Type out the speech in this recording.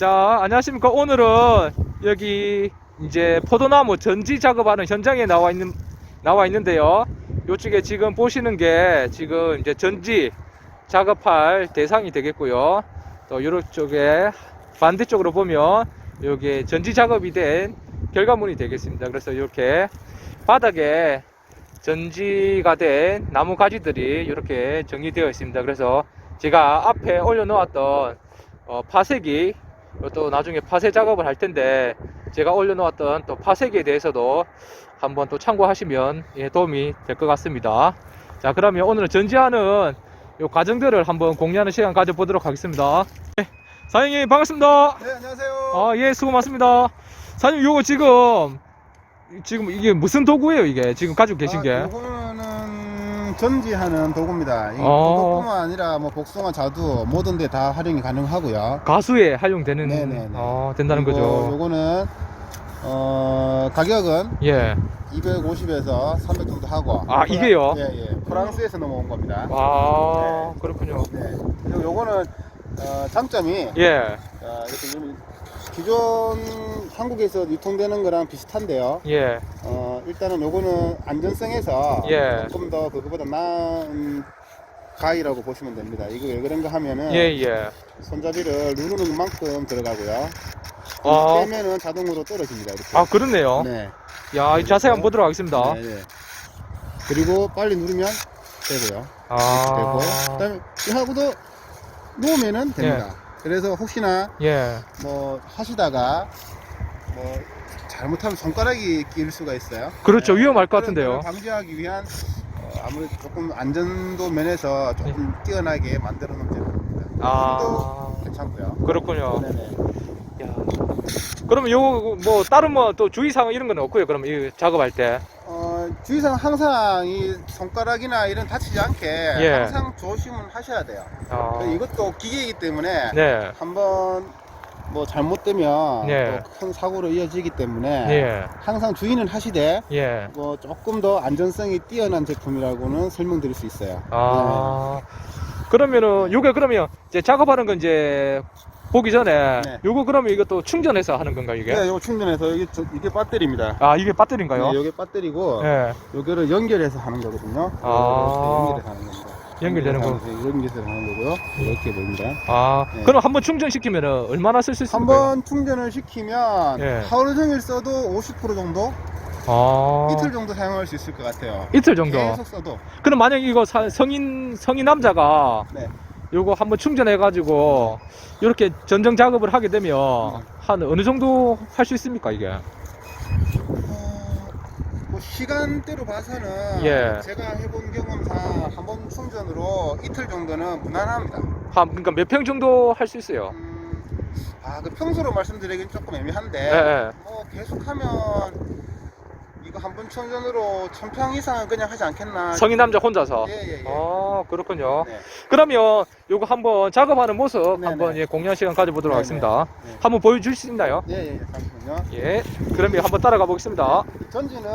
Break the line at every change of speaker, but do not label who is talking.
자, 안녕하십니까. 오늘은 여기 이제 포도나무 전지 작업하는 현장에 나와 있는, 나와 있는데요. 요쪽에 지금 보시는 게 지금 이제 전지 작업할 대상이 되겠고요. 또 이쪽에 반대쪽으로 보면 여기 전지 작업이 된 결과물이 되겠습니다. 그래서 이렇게 바닥에 전지가 된 나무 가지들이 이렇게 정리되어 있습니다. 그래서 제가 앞에 올려 놓았던 어, 파색이 또 나중에 파쇄 작업을 할 텐데 제가 올려놓았던 또 파색에 대해서도 한번 또 참고하시면 예, 도움이 될 것 같습니다. 자 그러면 오늘은 전지하는 요 과정들을 한번 공유하는 시간 가져보도록 하겠습니다. 네, 사장님 반갑습니다.
네, 안녕하세요.
아, 예, 수고 많습니다. 사장님, 요거 지금, 지금 이게 무슨 도구예요, 이게? 지금 가지고 계신 게?
아, 요거는 전지하는 도구입니다. 이
어.
도구뿐만 아니라 뭐 복숭아, 자두 모든 데 다 활용이 가능하고요.
가수에 활용되는,
네네네.
어, 된다는 거죠.
요거는 어, 가격은
예.
250에서 300 정도 하고.
아, 이게요?
예, 예. 프랑스에서 넘어온 겁니다.
아, 그렇군요.
네. 그리고 요거는 어, 장점이
예,
어, 이렇게 좀 기존 한국에서 유통되는 거랑 비슷한데요.
예,
어, 일단은 요거는 안전성에서
예.
조금 더 그거보다 나은 가위라고 보시면 됩니다. 이거 왜 그런가 하면은
예, 예.
손잡이를 누르는 만큼 들어가고요.
아.
빼면은 자동으로 떨어집니다. 이렇게.
아, 그렇네요.
네.
야, 이 자세히 한번 보도록 하겠습니다.
네, 네. 그리고 빨리 누르면 되고요.
아,
되고. 그다음에 이 하고도 놓으면은 됩니다. 그래서 혹시나
예.
뭐 하시다가 뭐 잘못하면 손가락이 끼일 수가 있어요.
그렇죠.
네,
위험할 것 같은데요.
방지하기 위한 어, 아무래도 조금 안전도 면에서 조금 뛰어나게 만들어 놓은 제품입니다.
아,
괜찮고요.
그렇군요.
네네.
야. 그러면 요거 뭐 다른 뭐 또 주의사항 이런 건 없고요. 그럼 이 작업할 때.
어, 주의사항 항상 이 손가락이나 이런 다치지 않게
예.
항상 조심을 하셔야 돼요.
아,
이것도 기계이기 때문에
네.
한번 뭐 잘못되면
네.
또큰 사고로 이어지기 때문에
예.
항상 주의는 하시되
예.
뭐 조금 더 안전성이 뛰어난 제품이라고는 설명드릴 수 있어요.
아 그러면은 요게 그러면 이제 작업하는 건 이제 보기 전에
네.
요거 그러면 이것도 충전해서 하는 건가
네.
이게?
네, 이거 충전해서 이게, 저- 이게 배터리입니다.
아 이게 배터리인가요?
네, 이게 배터리고
예.
요거를 연결해서 하는 거거든요.
아.
이렇게 연결해서 하는 겁니다.
연결되는 거.
연결해서 연결해서 하는 거고요. 이렇게 됩니다.
아
네.
그럼 한번 충전시키면은 얼마나 쓸 수 있을까요?
한 번 충전을 시키면
예.
하루 종일 써도 50% 정도,
아
이틀 정도 사용할 수 있을 것 같아요.
이틀 정도.
계속 써도.
그럼 만약 이거 사- 성인 성인 남자가
네.
요거 한번 충전해 가지고 이렇게 전정 작업을 하게 되면
네.
한 어느 정도 할 수 있습니까 이게?
어, 뭐 시간대로 봐서는
예.
제가 해본 경험상 한 번 충전으로 이틀 정도는 무난합니다.
한 그러니까 몇 평 정도 할 수 있어요?
음, 아, 그 평소로 말씀드리긴 조금 애매한데,
예, 예.
뭐 계속하면 이거 한 번 충전으로 천 평 이상은 그냥 하지 않겠나.
성인 남자 혼자서.
예, 예, 예.
아 그렇군요.
네.
그러면 요거 한번 작업하는 모습
네네.
한번 예, 공유한 시간 가져보도록
네네.
하겠습니다.
네.
한번 보여줄 수 있나요?
예, 예, 예, 잠시만요.
예. 그러면 한번 따라가 보겠습니다.
전지는